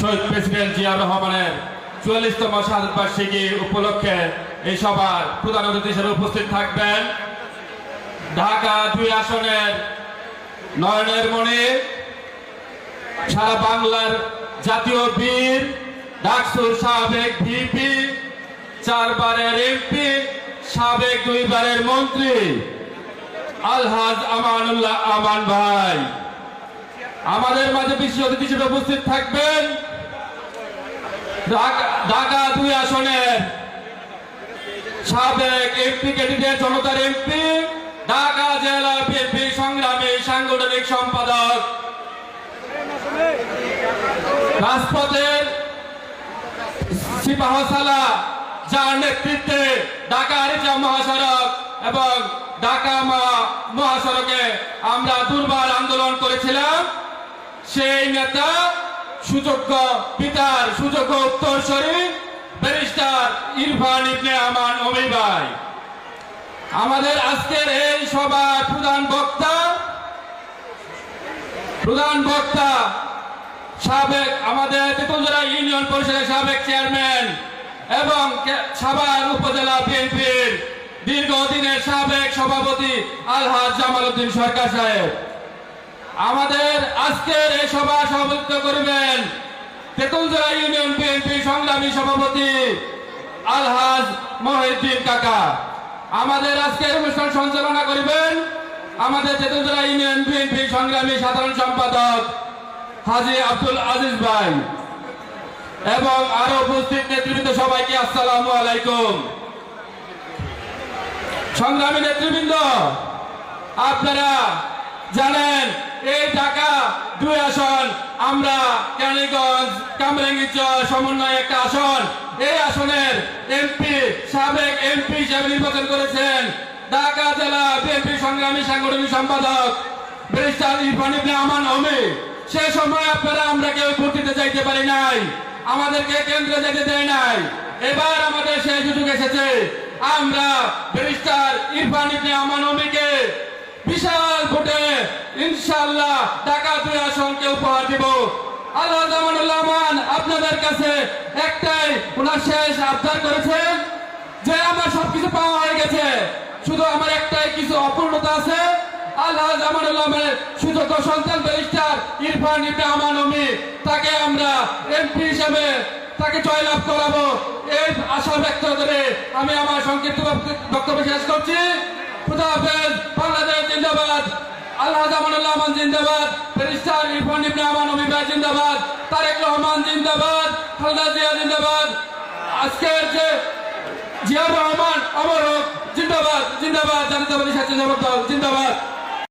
শহীদ president Zia রহমানের চুয়াল্লিশতম বার্ষিকী উপলক্ষে এই সভার প্রধান অতিথি হিসেবে উপস্থিত থাকবেন ঢাকা দুই আসনের নয়নের মণি সারা বাংলার জাতীয় বীর, ডাকসুর সাবেক ভিপি, চারবারের এমপি, সাবেক দুইবারের মন্ত্রী, আলহাজ আমানুল্লাহ আমান ভাই। আমাদের মাঝে বিশেষ অতিথি হিসেবে উপস্থিত থাকবেন। ঢাকা- দুই আসনের সাবেক এমপি, ক্যান্ডিডেট জনতার এমপি, ঢাকা জেলা বিএনপি সংগ্রামী সাংগঠনিক সম্পাদক রাজপথের সিপাহসালা যার নেতৃত্বে ঢাকা আরিচা মহাসড়ক এবং ঢাকা মহা- মহাসড়কে আমরা দুর্বার আন্দোলন করেছিলাম। সেই নেতা, সুযোগ্য পিতার সুযোগ্য উত্তরসরী ব্যারিস্টার ইরফান ইবনে আমান অমি ভাই আমাদের আজকের এই সভার প্রধান বক্তা প্রধান বক্তা সাবেক আমাদের তেতুলজোড়া ইউনিয়ন পরিষদের সাবেক চেয়ারম্যান এবং সাভার উপজেলা বিএনপির দীর্ঘদিনের সাবেক সভাপতি আলহাজ জামাল উদ্দিন সরকার সাহেব। আমাদের আজকের এই সভা সভাপতিত্ব করবেন। তেতুলজোড়া ইউনিয়ন বিএনপি সংগ্রামী সভাপতি আলহাজ মহিউদ্দিন কাকা। আমাদের আজকের অনুষ্ঠান সঞ্চালনা করবেন আমাদের তেতুলজোড়া ইউনিয়ন বিএনপি সংগ্রামী সাধারণ সম্পাদক হাজি আব্দুল আজিজ ভাই। এবং আরও উপস্থিত নেতৃবৃন্দ সবাইকে আসসালামু আলাইকুম। সংগ্রামী নেতৃবৃন্দ, আপনারা জানেন এই টাকা দুই আসন, আমরা কেরানীগঞ্জ কামরাঙ্গীচর সমন্বয় একটা আসন। এই আসনের এমপি সাবেক এমপি হিসেবে নির্বাচন করেছেন ঢাকা জেলা বিএনপি সংগ্রামী সাংগঠনিক সম্পাদক সে সময় আমরা কেউ ভোট দিতে চাইতে পারি নাই। আমাদেরকে কেন্দ্রে যেতে দেয় নাই। এবার আমাদের আমরা বিশাল ভোটে ইনশাআল্লাহ ঢাকা দুই আসনকে উপহার দিব। আল্লাহ জামানুল্লাহ আমান আপনাদের কাছে একটাই ওনার শেষ আবদার করেছেন যে আমার সবকিছু পাওয়া হয়ে গেছে। শুধু আমার একটাই কিছু অপূর্ণতা আছে। আল্লাহ জামানুল্লাহের সুযোগ্য সন্তান ব্যারিস্টার ইরফান ইবনে আমান তাকে আমরা এমপি হিসেবে তাকে জয়লাভ করাবো। এই আশা ব্যক্ত করে আমি আমার সংক্ষিপ্ত বক্তব্য শেষ করছি। খুদা হাফেজ, বাংলাদেশ জিন্দাবাদ। আল্লাহ জামান আমান জিন্দাবাদ ব্যারিস্টার ইরফান ইবনে আমান অমি জিন্দাবাদ, তারেক রহমান জিন্দাবাদ, খালদা জিয়া জিন্দাবাদ। আজকের যে জিয়া রহমান, অমর জিন্দাবাদ জিন্দাবাদ জাতীয়তাবাদী স্বেচ্ছাসেবক দল জিন্দাবাদ।